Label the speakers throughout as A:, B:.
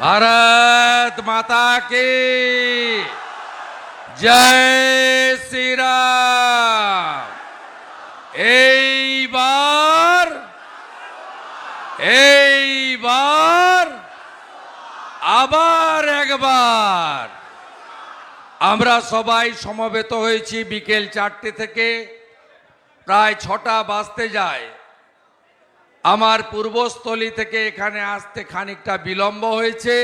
A: भारत माता की জয় শ্রীরাম এইবার এইবার আবার একবার আমরা সবাই সমবেত হয়েছি বিকেল চারটে থেকে প্রায় ছটা বাজতে যায় আমার পূর্বস্থলী থেকে এখানে আসতে খানিকটা বিলম্ব হয়েছে।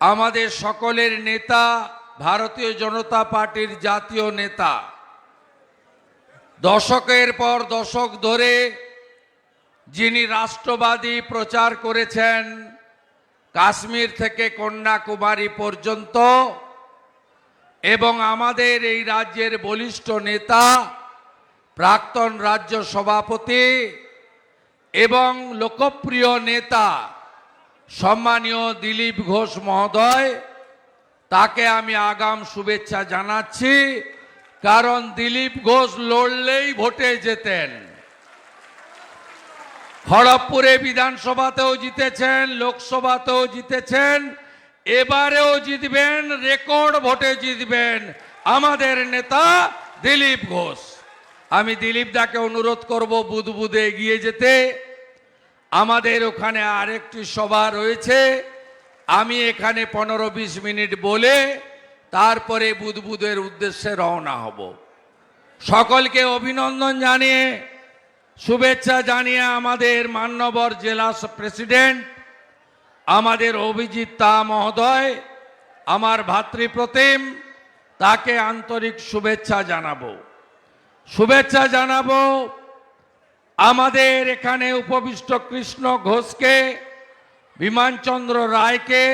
A: আমাদের সকলের নেতা, ভারতীয় জনতা পার্টির জাতীয় নেতা। দশকের পর দশক ধরে যিনি রাষ্ট্রবাদী প্রচার করেছেন, কাশ্মীর থেকে কন্যাকুমারী পর্যন্ত এবং আমাদের এই রাজ্যের বলিষ্ঠ নেতা, প্রাক্তন রাজ্য সভাপতি এবং লোকপ্রিয় নেতা সম্মানীয় দিলীপ ঘোষ মহোদয়, তাকে আমি আগাম শুভেচ্ছা জানাচ্ছি, কারণ দিলীপ ঘোষ লড়লেই ভোটে যেতেন খড়গপুরে বিধানসভাতেও জিতেছেন, লোকসভাতেও জিতেছেন, এবারেও জিতবেন, রেকর্ড ভোটে জিতবেন আমাদের নেতা দিলীপ ঘোষ। আমি দিলীপ দাকে অনুরোধ করব বুধ বুধে এগিয়ে যেতে। আমাদের ওখানে আরেকটি সভা রয়েছে। আমি এখানে পনেরো বিশ মিনিট বলে তারপরে বুধবুধের উদ্দেশ্যে রওনা হব। সকলকে অভিনন্দন জানিয়ে, শুভেচ্ছা জানিয়ে আমাদের মান্যবর জেলা প্রেসিডেন্ট, আমাদের অভিজিৎ তা মহোদয়, আমার ভাতৃপ্রতিম, তাকে আন্তরিক শুভেচ্ছা জানাব। শুভেচ্ছা জানাব আমাদের এখানে উপবিষ্ট কৃষ্ণ ঘোষকে, বিমানচন্দ্র রায়কে,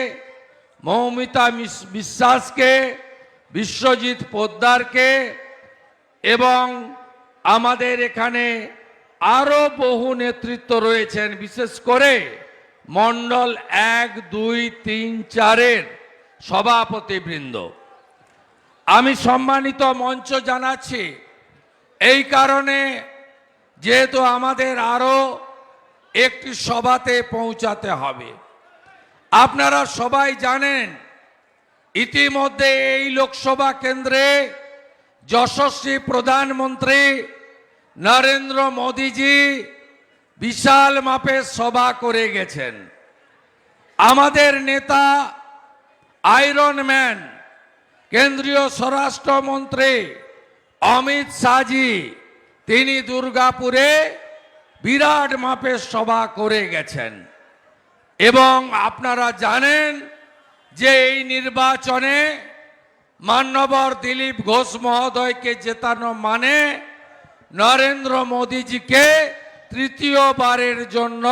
A: মৌমিতা বিশ্বাসকে, বিশ্বজিৎ পোদ্দারকে এবং আমাদের এখানে আরও বহু নেতৃত্ব রয়েছেন, বিশেষ করে মণ্ডল এক, দুই, তিন, চারের সভাপতিবৃন্দ। আমি সম্মানিত মঞ্চ জানাচ্ছি, এই কারণে যেহেতু আমাদের আরও একটি সভাতে পৌঁছাতে হবে। আপনারা সবাই জানেন, ইতিমধ্যে এই লোকসভা কেন্দ্রে যশস্বী প্রধানমন্ত্রী নরেন্দ্র মোদীজি বিশাল মাপের সভা করে গেছেন। আমাদের নেতা আয়রন ম্যান, কেন্দ্রীয় স্বরাষ্ট্রমন্ত্রী অমিত শাহজি তিনি দুর্গাপুরে বিরাট মাপের সভা করে গেছেন। এবং আপনারা জানেন যে এই নির্বাচনে মান্যবর দিলীপ ঘোষ মহোদয়কে জেতানো মানে নরেন্দ্র মোদীজিকে তৃতীয়বারের জন্য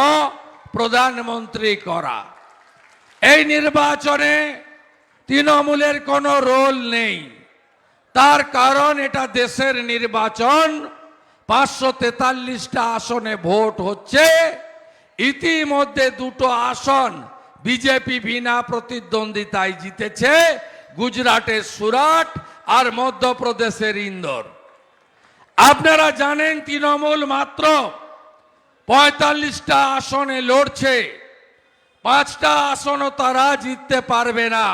A: প্রধানমন্ত্রী করা। এই নির্বাচনে তৃণমূলের কোনো রোল নেই। তার কারণ এটা দেশের নির্বাচন। পাঁচশো তেতাল্লিশটা আসনে ভোট হচ্ছে। ইতিমধ্যে দুটো আসন বিজেপি বিনা প্রতিদ্বন্দ্বিতায় জিতেছে, গুজরাটের সুরাট আর মধ্যপ্রদেশের ইন্দোর। আপনারা জানেন তৃণমূল মাত্র পঁয়তাল্লিশটা আসনে লড়ছে, পাঁচটা আসনও তারা জিততে পারবে না।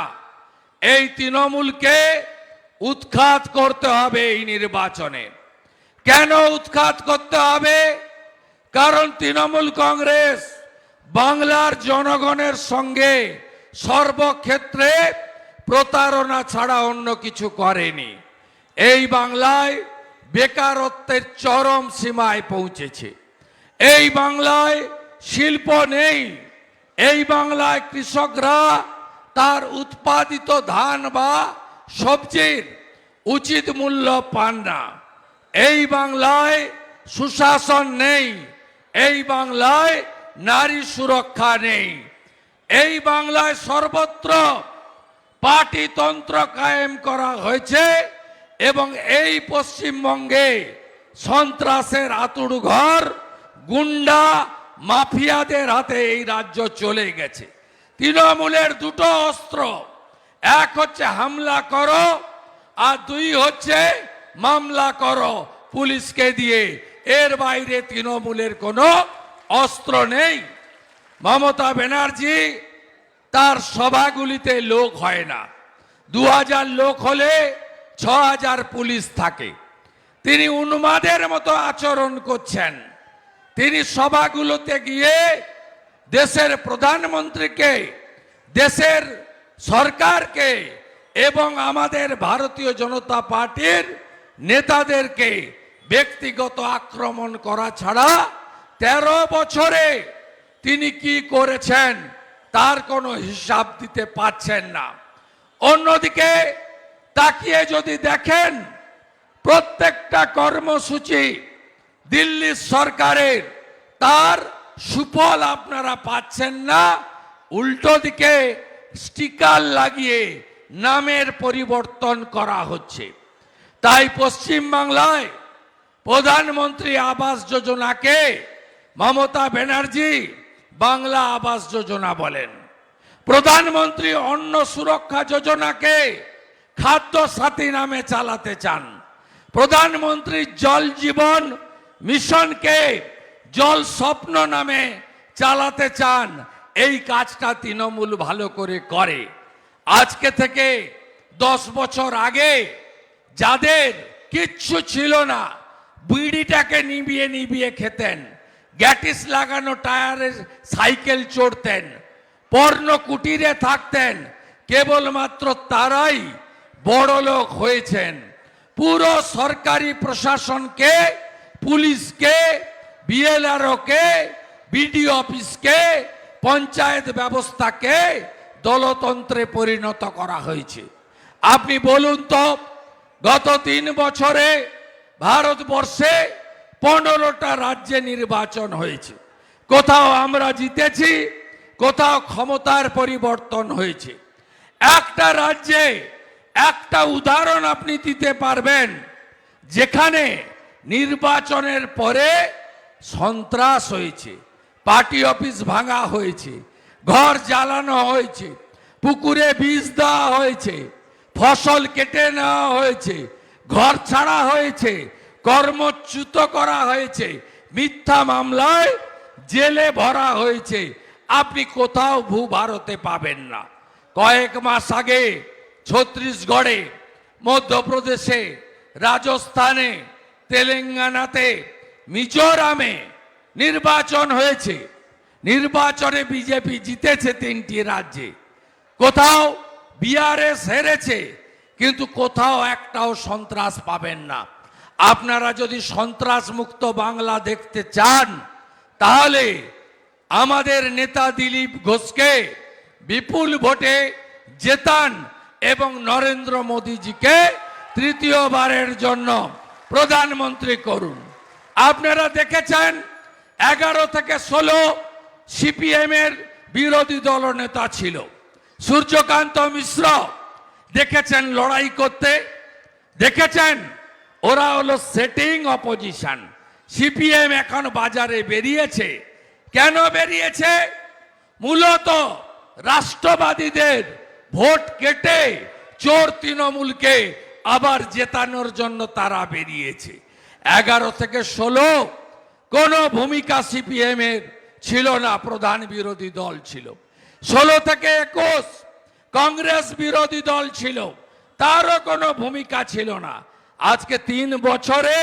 A: এই তৃণমূলকে উৎখাত করতে হবে এই নির্বাচনে। কেন উৎখাত করতে হবে? কারণ তৃণমূল কংগ্রেস বাংলার জনগণের সঙ্গে সর্বক্ষেত্রে প্রতারণা ছাড়া অন্য কিছু করেনি। এই বাংলায় বেকারত্বের চরম সীমায় পৌঁছেছে। এই বাংলায় শিল্প নেই। এই বাংলায় কৃষকরা তার উৎপাদিত ধান বা সবজির উচিত মূল্য পান না। এই বাংলায় সুশাসন নেই, এই বাংলায় নারী সুরক্ষা নেই, এই বাংলায় সর্বত্র পার্টিতন্ত্র কায়েম করা হয়েছে এবং এই পশ্চিমবঙ্গে সন্ত্রাসের আতুড় ঘর গুন্ডা, মাফিয়াদের হাতে এই রাজ্য চলে গেছে। তৃণমূলের দুটো অস্ত্র, এক হচ্ছে হামলা করো আর দুই হচ্ছে মামলা করো পুলিশকে দিয়ে। এর বাইরে তৃণমূলের কোনো অস্ত্র নেই। মমতা ব্যানার্জি তার সভাগুলিতে লোক হয় না। দু হাজার লোক হলে ছ পুলিশ থাকে। তিনি উন্মাদের মতো আচরণ করছেন। তিনি সভাগুলোতে গিয়ে দেশের প্রধানমন্ত্রীকে, দেশের সরকারকে এবং আমাদের ভারতীয় জনতা পার্টির নেতাদেরকে ব্যক্তিগত আক্রমণ করা ছাড়া তেরো বছরে তিনি কি করেছেন তার কোনো হিসাব দিতে পারছেন না। অন্যদিকে তাকিয়ে যদি দেখেন, প্রত্যেকটা কর্মসূচি দিল্লি সরকারের, তার সুফল আপনারা পাচ্ছেন না। উল্টো দিকে স্টিকার লাগিয়ে নামের পরিবর্তন করা হচ্ছে। তাই পশ্চিম বাংলায় প্রধানমন্ত্রী আবাস যোজনাকে মমতা ব্যানার্জি বাংলা আবাস যোজনা বলেন। প্রধানমন্ত্রী অন্ন সুরক্ষা যোজনাকে খাদ্য সাথী নামে চালাতে চান। প্রধানমন্ত্রী জল জীবন মিশনকে জল স্বপ্ন নামে চালাতে চান। এই কাজটা তৃণমূল ভালো করে করে। আজকে থেকে দশ বছর আগে যাদের কিচ্ছু ছিল না, বিড়িটাকে নিবিয়ে নিবিয়ে খেতেন, গ্যাটিস লাগানো টায়ারের সাইকেল চড়তেন, পর্ণ কুটিরে থাকতেন, কেবলমাত্র তারাই বড় লোক হয়েছেন। পুরো সরকারি প্রশাসনকে, পুলিশকে, বিএলআরওকে বিডিও অফিসকে, পঞ্চায়েত ব্যবস্থাকে দলতন্ত্রে পরিণত করা হয়েছে। আপনি বলুন তো গত তিন বছরে ভারতবর্ষে পনেরোটা রাজ্যে নির্বাচন হয়েছে। কোথাও আমরা জিতেছি, কোথাও ক্ষমতার পরিবর্তন হয়েছে। একটা রাজ্যে একটা উদাহরণ আপনি দিতে পারবেন, যেখানে নির্বাচনের পরে সন্ত্রাস হয়েছে, পার্টি অফিস ভাঙা হয়েছে, ঘর জ্বালানো হয়েছে, পুকুরে বীজ দেওয়া হয়েছে ফসল কেটে নেওয়া হয়েছে, ঘর ছাড়া হয়েছে, কর্মচ্যুত করা হয়েছে, মিথ্যা মামলায় জেলে ভরা হয়েছে। আপনি কোথাও ভূ ভারতে পাবেন না। কয়েক মাস আগে ছত্তিশগড়ে, মধ্যপ্রদেশে, রাজস্থানে, তেলেঙ্গানাতে, মিজোরামে নির্বাচন হয়েছে। নির্বাচনে বিজেপি জিতেছে তিনটি রাজ্যে। কোথাও বিআরএস হেরেছে, কিন্তু কোথাও একটাও সন্ত্রাস পাবেন না। আপনারা যদি সন্ত্রাস মুক্ত বাংলা দেখতে চান, তাহলে আমাদের নেতা দিলীপ ঘোষকে বিপুল ভোটে জেতান এবং নরেন্দ্র মোদীজিকে তৃতীয়বারের জন্য প্রধানমন্ত্রী করুন। আপনারা দেখেছেন, এগারো থেকে ষোলো সিপিএম এর বিরোধী দল নেতা ছিল। সূর্যকান্ত মিশ্র দেখেছেন লড়াই করতে, দেখেছেন ওরা হলো সেটিং অপোজিশন সিপিএম এখন বাজারে বেরিয়েছে। কেন বেরিয়েছে? মূলত রাষ্ট্রবাদীদের ভোট কেটে চোর তৃণমূলকে আবার জেতানোর জন্য তারা বেরিয়েছে। এগারো থেকে ষোলো কোনো ভূমিকা সিপিএম এর ছিল না, প্রধান বিরোধী দল ছিল। ষোলো থেকে একুশ কংগ্রেস বিরোধী দল ছিল, তারও কোনো ভূমিকা ছিল না। আজকে তিন বছরে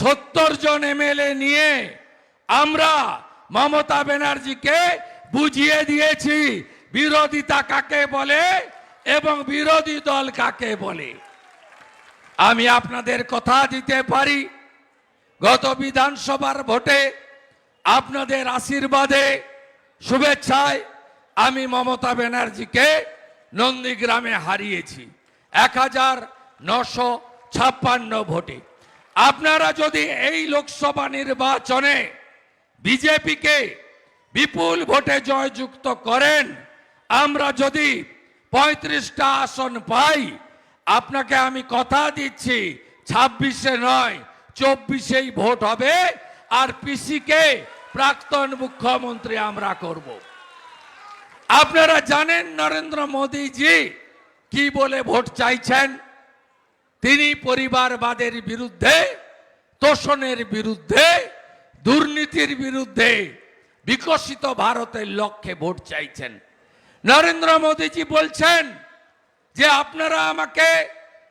A: সত্তর জন এমএলএ নিয়ে আমরা মমতা ব্যানার্জিকে বুঝিয়ে দিয়েছি, বিরোধিতা কাকে বলে এবং বিরোধী দল কাকে বলে। আমি আপনাদের কথা দিতে পারি, গত বিধানসভার ভোটে আপনাদের আশীর্বাদে, শুভেচ্ছায় আমি মমতা ব্যানার্জিকে নন্দীগ্রামে হারিয়েছি। এক হাজার নশো ছাপ্পান্ন ভোটে। আপনারা যদি এই লোকসভা নির্বাচনে বিজেপিকে বিপুল ভোটে জয়যুক্ত করেন, আমরা যদি পঁয়ত্রিশটা আসন পাই, আপনাকে আমি কথা দিচ্ছি, ছাব্বিশে নয়, চব্বিশেই ভোট হবে, আর পিসিকে প্রাক্তন মুখ্যমন্ত্রী আমরা করব। আপনারা জানেন নরেন্দ্র মোদীজি কি বলে ভোট চাইছেন? তিনি পরিবারবাদের বিরুদ্ধে, তোষণের বিরুদ্ধে, দুর্নীতির বিরুদ্ধে বিকশিত ভারতের লক্ষ্যে ভোট চাইছেন। নরেন্দ্র মোদীজি বলছেন যে আপনারা আমাকে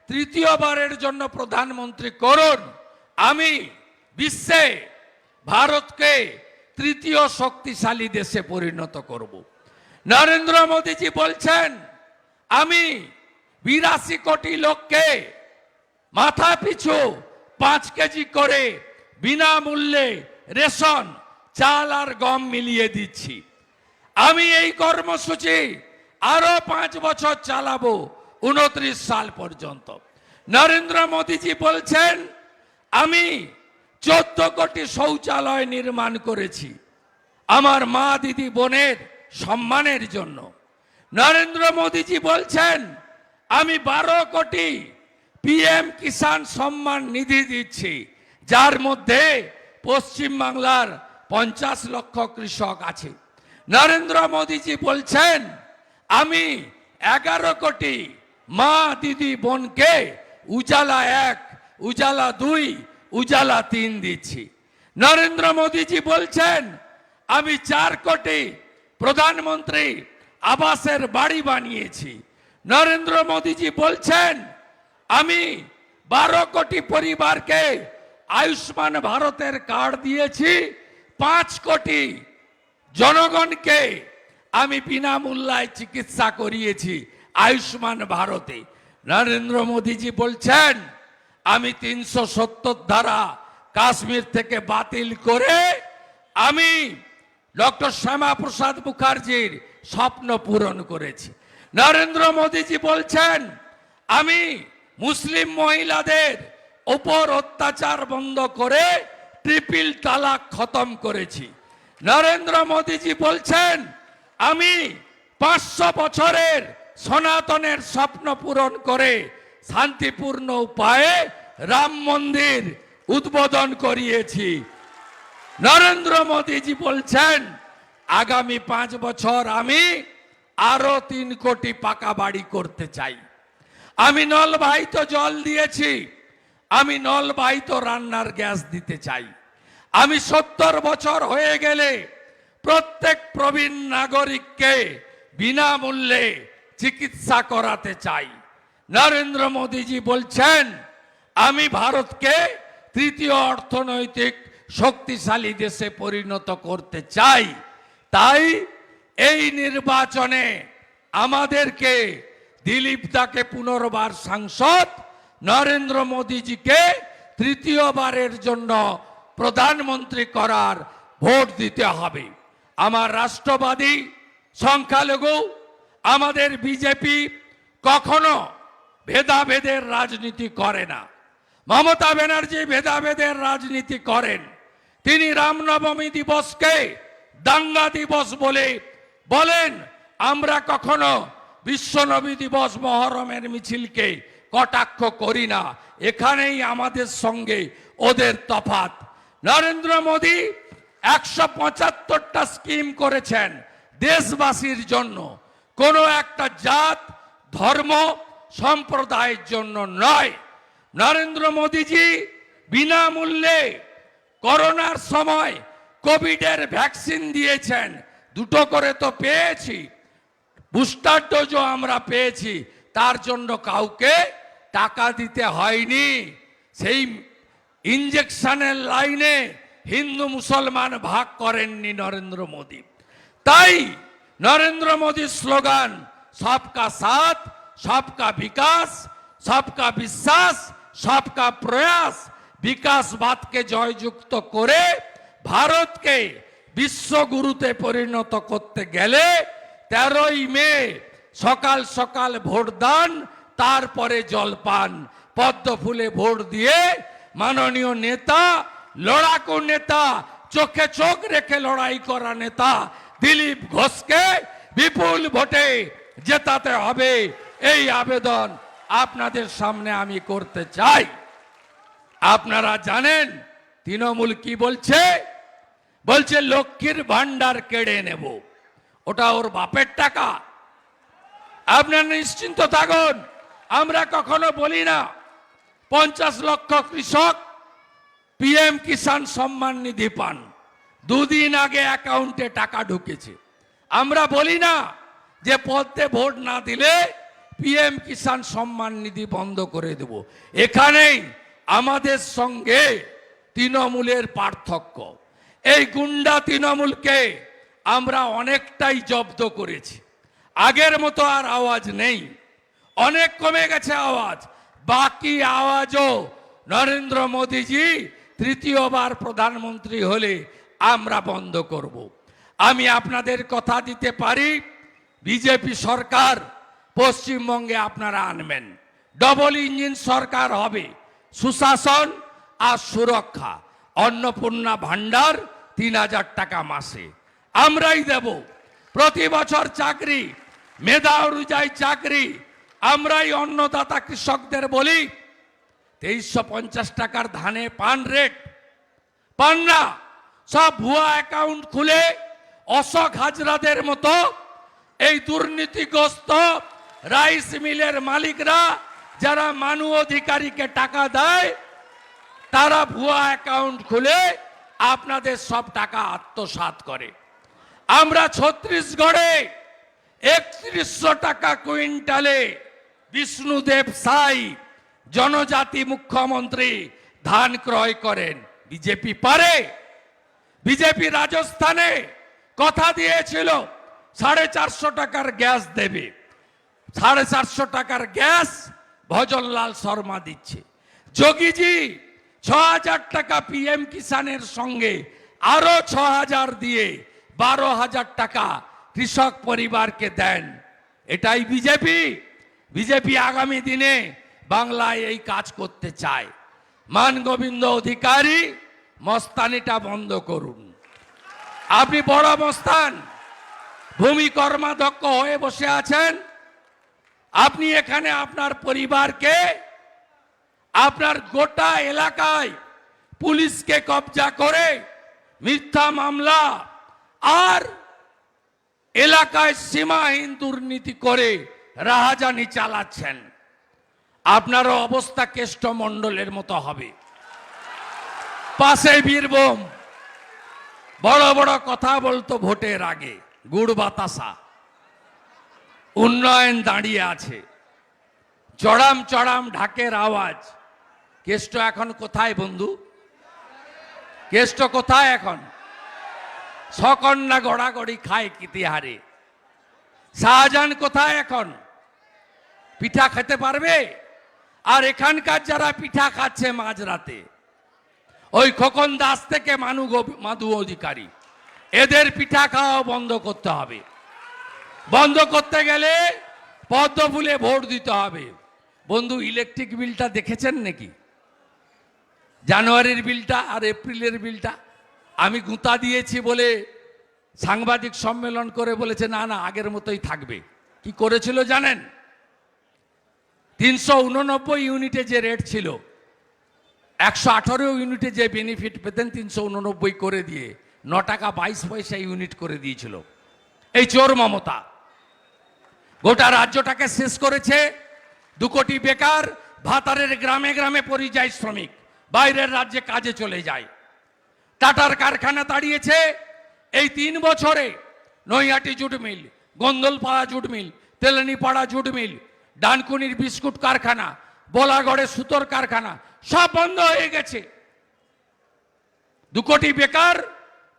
A: তৃতীয়বারের জন্য প্রধানমন্ত্রী করুন। আমি বিশ্বে ভারতকে তৃতীয় শক্তিশালী দেশে পরিণত করব। নরেন্দ্র মোদীজি বলছেন, আমি বিরাশি কোটি লোককে মাথা পিছু পাঁচ কেজি করে বিনামূল্যে রেশন, চাল আর গম মিলিয়ে দিচ্ছি। আমি এই কর্মসূচি আরও পাঁচ বছর চালাবো উনত্রিশ সাল পর্যন্ত। নরেন্দ্র মোদীজি বলছেন, আমি চোদ্দ কোটি শৌচালয় নির্মাণ করেছি। আমার মা দিদি বোনের সম্মানের জন্য। নরেন্দ্র মোদীজি বলছেন, আমি বারো কোটি পিএম কিষাণ সম্মান নিধি দিচ্ছি, যার মধ্যে পশ্চিম বাংলার পঞ্চাশ লক্ষ কৃষক আছে। নরেন্দ্র মোদীজি বলছেন, আমি এগারো কোটি মা দিদি বোনকে উজালা এক, উজালা দুই, উজালা তিন দিচ্ছি। নরেন্দ্র মোদীজি বলছেন, আমি চার কোটি প্রধানমন্ত্রী আবাসের বাড়ি বানিয়েছি। নরেন্দ্র মোদীজি বলছেন, আমি বারো কোটি পরিবারকে আয়ুষ্মান ভারতের কার্ড দিয়েছি, পাঁচ কোটি জনগণকে আমি বিনামূল্যায় চিকিৎসা করিয়েছি আয়ুষ্মান ভারতে। নরেন্দ্র মোদীজি বলছেন, আমি তিনশো সত্তর ধারা কাশ্মীর থেকে বাতিল করে আমি ডক্টর শ্যামা প্রসাদ মুখার্জির স্বপ্ন পূরণ করেছি। নরেন্দ্র মোদীজি বলছেন, আমি মুসলিম মহিলাদের ওপর অত্যাচার বন্ধ করে ট্রিপল তালাক খতম করেছি। নরেন্দ্র মোদীজি বলছেন, আমি পাঁচশো বছরের সনাতনের স্বপ্ন পূরণ করে শান্তিপূর্ণ উপায়ে রাম মন্দির উদ্বোধন করিয়েছি। নরেন্দ্র মোদীজি বলছেন, আগামী পাঁচ বছর আমি আরও তিন কোটি পাকা বাড়ি করতে চাই। আমি নলবাহিত জল দিয়েছি, আমি নলবাহিত রান্নার গ্যাস দিতে চাই। আমি সত্তর বছর হয়ে গেলে প্রত্যেক প্রবীণ নাগরিককে বিনামূল্যে চিকিৎসা করাতে চাই। নরেন্দ্র মোদীজি বলছেন, আমি ভারতকে তৃতীয় অর্থনৈতিক শক্তিশালী দেশে পরিণত করতে চাই। তাই এই নির্বাচনে আমাদেরকে দিলীপ দাকে পুনর্বার সাংসদ, নরেন্দ্র মোদীজিকে তৃতীয়বারের জন্য প্রধানমন্ত্রী করার ভোট দিতে হবে। আমার রাষ্ট্রবাদী সংখ্যালঘু, আমাদের বিজেপি কখনো ভেদাভেদের রাজনীতি করে না। মমতা ব্যানার্জি ভেদাভেদের রাজনীতি করেন। তিনি রামনবমী দিবসকে দাঙ্গা দিবস বলে বলেন। আমরা কখনো বিশ্বনবী দিবস মহরমের মিছিলকে কটাক্ষ করি না। এখানেই আমাদের সঙ্গে ওদের তফাত নরেন্দ্র মোদী একশো পঁচাত্তরটা স্কিম করেছেন দেশবাসীর জন্য। কোনো একটা জাত, ধর্ম, সম্প্রদায়ের জন্য নয়। নরেন্দ্র মোদীজি বিনামূল্যে করোনার সময় কোভিডের ভ্যাকসিন দিয়েছেন। দুটো করে তো পেয়েছি। বুস্টার ডোজও আমরা পেয়েছি। তার জন্য কাউকে টাকা দিতে হয়নি। সেই ইঞ্জেকশনের লাইনে হিন্দু মুসলমান ভাগ করেননি নরেন্দ্র মোদী। তাই নরেন্দ্র মোদীর স্লোগান, সবকা সাথ, সবকা বিকাশ, সবকা বিশ্বাস, সবকা প্রয়াস বিকাশবাদকে জয়যুক্ত করে ভারতকে বিশ্বগুরুতে পরিণত করতে গেলে তেরোই মে সকাল সকাল ভোটদান তারপরে জলপান পদ্ম ফুলে ভোট দিয়ে মাননীয় নেতা, লড়াকু নেতা, চোখে চোখ রেখে লড়াই করা নেতা দিলীপ ঘোষকে বিপুল ভোটে জেতাতে হবে। এই আবেদন আপনাদের সামনে আমি করতে চাই। আপনারা জানেন, তৃণমূল কি বলছে? বলছে, লক্ষ্মীর ভান্ডার কেড়ে নেব। ওটা ওর বাপের টাকা। আপনারা নিশ্চিন্ত থাকুন, আমরা কখনো বলি না, পঞ্চাশ লক্ষ কৃষক পিএম কিষাণ সম্মান নিধি পান। দুদিন আগে অ্যাকাউন্টে টাকা ঢুকেছে। আমরা বলি না যে পদ্মে ভোট না দিলে পিএম কিষাণ সম্মান নিধি বন্ধ করে দেব। এখানেই আমাদের সঙ্গে তৃণমূলের পার্থক্য। এই গুন্ডা তৃণমূলকে আমরা অনেকটাই জব্দ করেছি। আগের মতো আর আওয়াজ নেই। অনেক কমে গেছে আওয়াজ। বাকি আওয়াজও নরেন্দ্র মোদীজি তৃতীয়বার প্রধানমন্ত্রী হলে আমরা বন্ধ করব। আমি আপনাদের কথা দিতে পারি, বিজেপি সরকার পশ্চিমবঙ্গে আপনারা আনবেন। ডবল ইঞ্জিন সরকার হবে। সুশাসন আর সুরক্ষা। অন্নপূর্ণা ভান্ডার তিন হাজার টাকা মাসে। আমরাই দেব। প্রতি বছর চাকরি, মেধা অনুযায়ী চাকরি। আমরাই অন্নদাতা কৃষকদের বলি, তেইশশো পঞ্চাশ টাকার ধানে পান রেট। পান না, সব ভুয়া অ্যাকাউন্ট খুলে অশোক হাজরাদের মতো এই দুর্নীতিগ্রস্ত রাইস মিলের মালিকরা যারা মানু অধিকারীকে টাকা দেয়, তারা ভুয়া অ্যাকাউন্ট খুলে আপনাদের সব টাকা আত্মসাৎ করে। আমরা ছত্রিশগড়ে একত্রিশশো টাকা কুইন্টালে বিষ্ণুদেব সাই, জনজাতি মুখ্যমন্ত্রী, ধান ক্রয় করেন। বিজেপি পারে। বিজেপি রাজস্থানে কথা দিয়েছিল, সাড়ে চারশো টাকার গ্যাস দেবে। সাড়ে চারশো টাকার গ্যাস ভজনলাল শর্মা দিচ্ছে। যোগীজি ছ হাজার টাকা পিএম কিষানের সঙ্গে আরও ছ হাজার দিয়ে বারো হাজার টাকা কৃষক পরিবারকে দেন। এটাই বিজেপি। বিজেপি আগামী দিনে বাংলায় এই কাজ করতে চায়। মান গোবিন্দ অধিকারী, মস্তানিটা বন্ধ করুন। আপনি বড় মস্তান। ভূমি কর্মাধ্যক্ষ হয়ে বসে আছেন। আপনি এখানে আপনার পরিবারকে, আপনার গোটা এলাকায় পুলিশকে কবজা করে মিথ্যা মামলা আর এলাকায় সীমাহীন দুর্নীতি করে রাহাজানি চালাচ্ছেন। আপনারও অবস্থা কেষ্টমণ্ডলের মতো হবে। পাশে বীরভূম। বড় বড় কথা বলতো ভোটের আগে, গুড় বাতাসা। উন্নয়ন দাঁড়িয়ে আছে। চড়াম চড়াম ঢাকের আওয়াজ। কেষ্ট এখন কোথায় বন্ধু? কেষ্ট কোথায় এখন? সকন্যা গড়াগড়ি খায় কিতিহারে। শাহজাহান কোথায় এখন? পিঠা খেতে পারবে? আর এখানকার যারা পিঠা খাচ্ছে মাঝরাতে, ওই খোকন দাস থেকে মানু মাধু অধিকারী। এদের পিঠা খাওয়া বন্ধ করতে হবে। বন্ধ করতে গেলে পদ্ম ফুলে ভোট দিতে হবে। বন্ধু ইলেকট্রিক বিলটা দেখেছেন নাকি? জানুয়ারির বিলটা আর এপ্রিলের বিলটা আমি গুঁতা দিয়েছি বলে সাংবাদিক সম্মেলন করে বলেছে, না না, আগের মতোই থাকবে। কি করেছিল জানেন? তিনশো উননব্বই ইউনিটে যে রেট ছিল, একশো আঠারো ইউনিটে যে বেনিফিট পেতেন, তিনশো উননব্বই করে দিয়ে ন টাকা বাইশ পয়সা ইউনিট করে দিয়েছিল। এই চোর মমতা। গোটা রাজ্যটাকে শেষ করেছে দু কোটি বেকার, ভাতারের গ্রামে গ্রামে পরিযায়ী শ্রমিক, বাইরের রাজ্যে কাজে চলে যায়। টাটার কারখানা দাঁড়িয়েছে এই তিন বছরে Naihati jute mill, Gondalpara jute mill, Telinipara jute mill, ডানকুনির biscuit কারখানা, বোলাগড়ে সুতোর কারখানা, সব বন্ধ হয়ে গেছে। দু কোটি বেকার,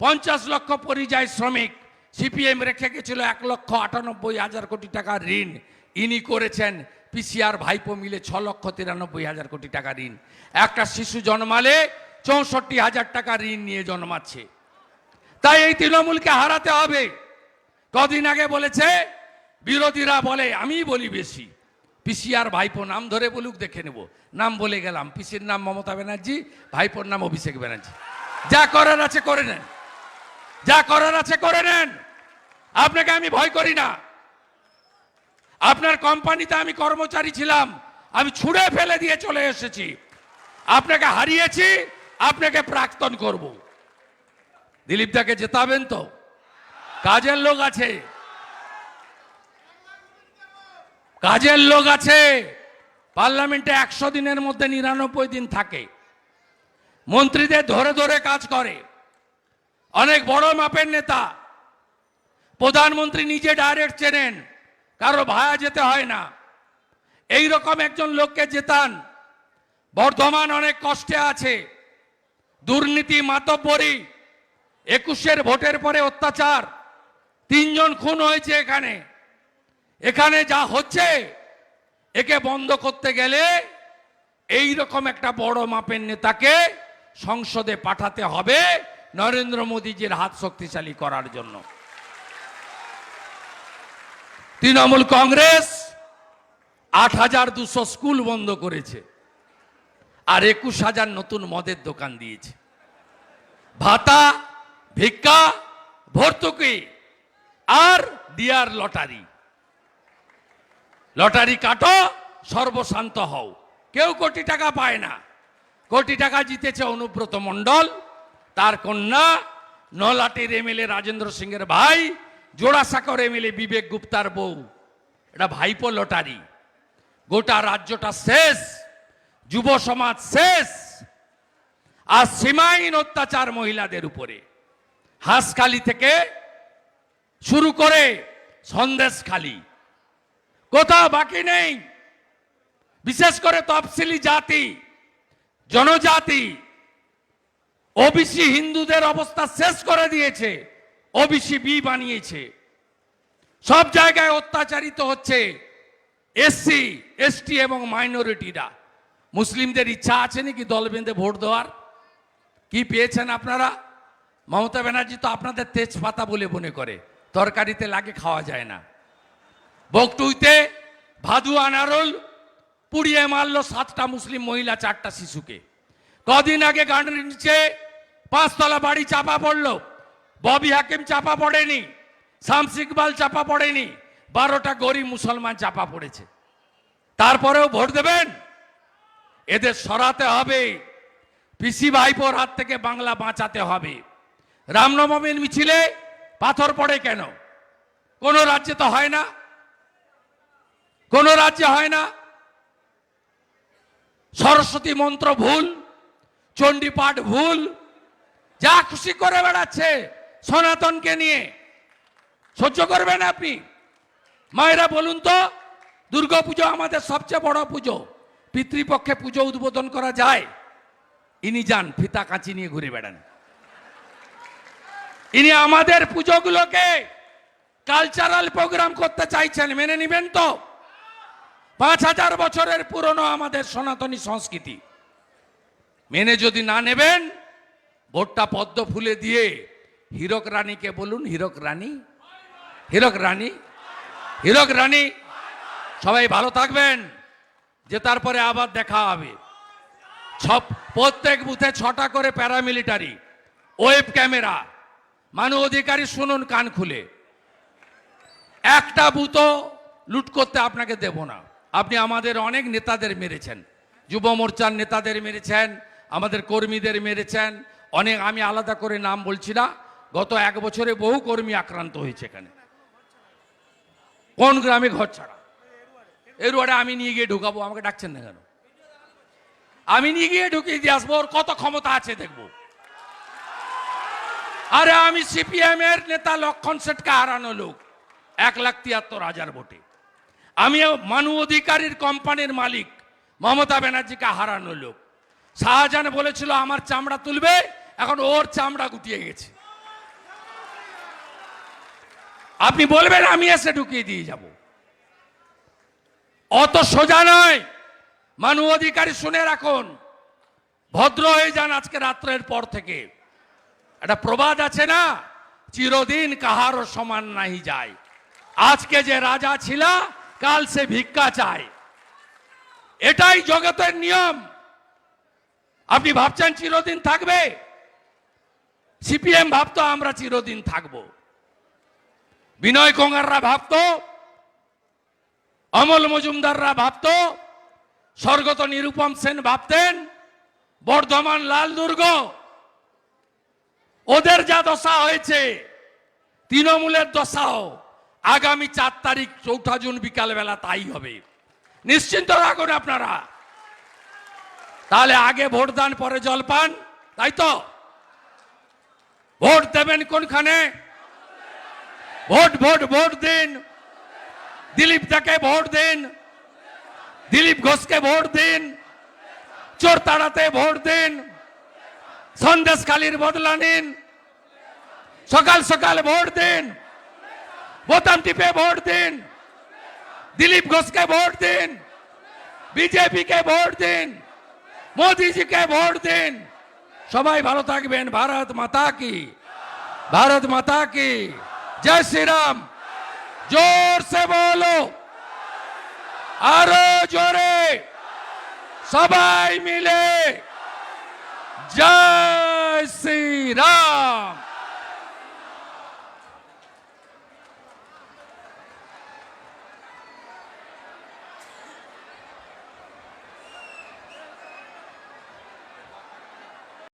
A: পঞ্চাশ লক্ষ পরিযায়ী শ্রমিক সিপিএম রেখে গেছিল এক লক্ষ আটানব্বই হাজার কোটি টাকার ঋণ। ইনি করেছেন পিসিআর ভাইপো মিলে ছ লক্ষ তিরানব্বই হাজার কোটি টাকা ঋণ। একটা শিশু জন্মালে চৌষট্টি হাজার টাকা ঋণ নিয়ে জন্মাচ্ছে। তাই এই তৃণমূলকে হারাতে হবে। কদিন আগে বলেছে, বিরোধীরা বলে আমি বলি বেশি। পিসিআর ভাইপো নাম ধরে বলুক, দেখে নেব। নাম বলে গেলাম। পিসির নাম মমতা ব্যানার্জি, ভাইপোর নাম অভিষেক ব্যানার্জি। যা করার আছে করে নেন। যা করার আছে করে নেন। আপনাকে আমি ভয় করি না। আপনার কোম্পানিতে আমি কর্মচারী ছিলাম, আমি ছুঁড়ে ফেলে দিয়ে চলে এসেছি। আপনাকে হারিয়েছি, আপনাকে প্রাক্তন করব। দিলীপ দাকে জেতাবেন তো? কাজের লোক আছে। কাজের লোক আছে। পার্লামেন্টে একশো দিনের মধ্যে নিরানব্বই দিন থাকে। মন্ত্রীদের ধরে ধরে কাজ করে। অনেক বড় মাপের নেতা। প্রধানমন্ত্রী নিজে ডাইরেক্ট চেনেন। কারও ভায়া যেতে হয় না। এই রকম একজন লোককে জেতান। বর্ধমান অনেক কষ্টে আছে। দুর্নীতি, মাতব্বরি, একুশের ভোটের পরে অত্যাচার। তিনজন খুন হয়েছে এখানে। এখানে যা হচ্ছে, একে বন্ধ করতে গেলে এই রকম একটা বড় মাপের নেতাকে সংসদে পাঠাতে হবে নরেন্দ্র মোদীজির হাত শক্তিশালী করার জন্য। তৃণমূল কংগ্রেস আট হাজার দুশো স্কুল বন্ধ করেছে আর একুশ হাজার নতুন মদের দোকান দিয়েছে। ভাতা, ভিক্ষা, ভর্তুকি আর ডিয়ার লটারি। লটারি কাটো, সর্বশান্ত হও। কেউ কোটি টাকা পায় না। কোটি টাকা জিতেছে অনুব্রত মণ্ডল, তার কন্যা, নলাটির এমএলএ রাজেন্দ্র সিংয়ের ভাই জোড়াসাঁকর এমএলএ বিবেক গুপ্তার বউ। এটা ভাইপো লটারি। গোটা রাজ্যটা শেষ, যুব সমাজ শেষ। আর সীমাহীন অত্যাচার মহিলাদের উপরে। হাঁসখালি থেকে শুরু করে সন্দেশখালি। কোথাও বাকি নেই। বিশেষ করে তফসিলি জাতি, জনজাতি। ওবিসি হিন্দুদের অবস্থা শেষ করে দিয়েছে। ওবিসি বি বানিয়েছে। সব জায়গায় অত্যাচারিত হচ্ছে এসসি এসটি এবং মাইনরিটিরা মুসলিমদের ইচ্ছা আছে নাকি দল বেঁধে ভোট দেওয়ার? কি পেয়েছেন আপনারা? মমতা ব্যানার্জি তো আপনাদের তেজপাতা বলে মনে করে। তরকারিতে লাগে খাওয়া যায় না। বকটুইতে ভাদু আনারুল পুড়িয়ে মারলো সাতটা মুসলিম মহিলা, চারটা শিশুকে। কদিন আগে গানের নিচে পাঁচতলা বাড়ি চাপা পড়ল। ববি হাকিম চাপা পড়েনি, শামস ইকবাল চাপা পড়েনি, বারোটা গরিব মুসলমান চাপা পড়েছে। তারপরেও ভোট দেবেন? এদের সরাতে হবে। পিসি ভাইপোর হাত থেকে বাংলা বাঁচাতে হবে। রামনবমীর মিছিলে পাথর পড়ে কেন? কোন রাজ্যে তো হয় না। কোন রাজ্যে হয় না। সরস্বতী মন্ত্র ভুল, চণ্ডীপাঠ ভুল, যা খুশি করে বেড়াচ্ছে। সনাতনকে নিয়ে। সহ্য করবেন আপনি। মায়েরা, বলুন তো, দুর্গা পুজো আমাদের সবচেয়ে বড় পুজো। পিতৃপক্ষে পুজো উদ্বোধন করা যায়। ইনি যান, ফিতা কাঁচি নিয়ে ঘুরে বেড়ান। ইনি আমাদের পুজোগুলোকে কালচারাল প্রোগ্রাম করতে চাইছেন, মেনে নিবেন তো? পাঁচ হাজার বছরের পুরনো আমাদের সনাতনী সংস্কৃতি। মেনে যদি না নেবেন, ভোটটা পদ্ম ফুলে দিয়ে হীরক রানীকে বলুন? হীরক রানী? হীরক রানী? হীরক রানী? সবাই ভালো থাকবেন, যে তারপরে আবার দেখা হবে। সব প্রত্যেক বুথে ছটা করে প্যারামিলিটারি, ওয়েব ক্যামেরা। মানু অধিকারী শুনুন, কান খুলে। একটা বুথও লুট করতে আপনাকে দেব না। আপনি আমাদের অনেক নেতাদের মেরেছেন। যুব মোর্চার নেতাদের মেরেছেন, আমাদের কর্মীদের মেরেছেন। অনেক, আমি আলাদা করে নাম বলছি না। গত এক বছরে বহু কর্মী আক্রান্ত হয়েছে এখানে। কোন গ্রামে ঘর ছাড়া? এর ওয়ার্ডে আমি নিয়ে গিয়ে ঢুকাবো, আমাকে ডাকছেন না কেন? আমি নিয়ে গিয়ে ঢুকিয়ে দিয়ে আসব, ওর কত ক্ষমতা আছে দেখব। আরে আমি সিপিএম এর নেতা লক্ষণ সেটকে হারানো লোক। এক লাখ তিয়াত্তর হাজার ভোটে। আমি মানু অধিকারীর কোম্পানির মালিক, মমতা ব্যানার্জিকে হারানো লোক। শাহজাহান বলেছিল, আমার চামড়া তুলবে, এখন ওর চামড়া গুটিয়ে গেছে। আপনি বলবেন, আমি এসে ঢুকিয়ে দিয়ে যাব। অত সোজা নয়। মানু অধিকারী শুনে রাখুন। ভদ্র হয়ে যান আজকে রাত্রের পর থেকে। একটা প্রবাদ আছে না? চিরদিন কাহারও সমান নাহি যায়। আজকে যে রাজা ছিল, কাল সে ভিক্ষা চায়। এটাই জগতের নিয়ম। আপনি ভাবছেন চিরদিন থাকবে? সিপিএম ভাবতো আমরা চিরদিন থাকব। বিনয় কোঙ্গাররা ভাবতো, অমল মজুমদাররা ভাবতো, স্বর্গত নিরুপম সেন ভাবতেন, বর্ধমান লাল দুর্গ, ওদের যা দশা হয়েছে, তৃণমূলের দশাও আগামী চার তারিখ চৌঠা জুন বিকালবেলা তাই হবে। নিশ্চিন্ত রাখুন আপনারা। তাহলে আগে ভোট দান, পরে জল পান, তাই তো? ভোট দেবেন কোনখানে? ভোট ভোট ভোট দিন। দিলীপ দাকে ভোট দিন। দিলীপ ঘোষকে ভোট দিন। চোর তাড়াতে ভোট দিন। সন্দেশ খালির বদলা নিন। সকাল সকাল ভোট দিন। বোতাম টিপে ভোট দিন। দিলীপ ঘোষকে ভোট দিন। বিজেপিকে ভোট দিন। মোদিজিকে ভোট দিন। সবাই ভালো থাকবেন। ভারত মাতা কি। ভারত মাতা কি। জয় শ্রীরাম জোর সে বলো আরও জোরে সবাই মিলে জয় শ্রীরাম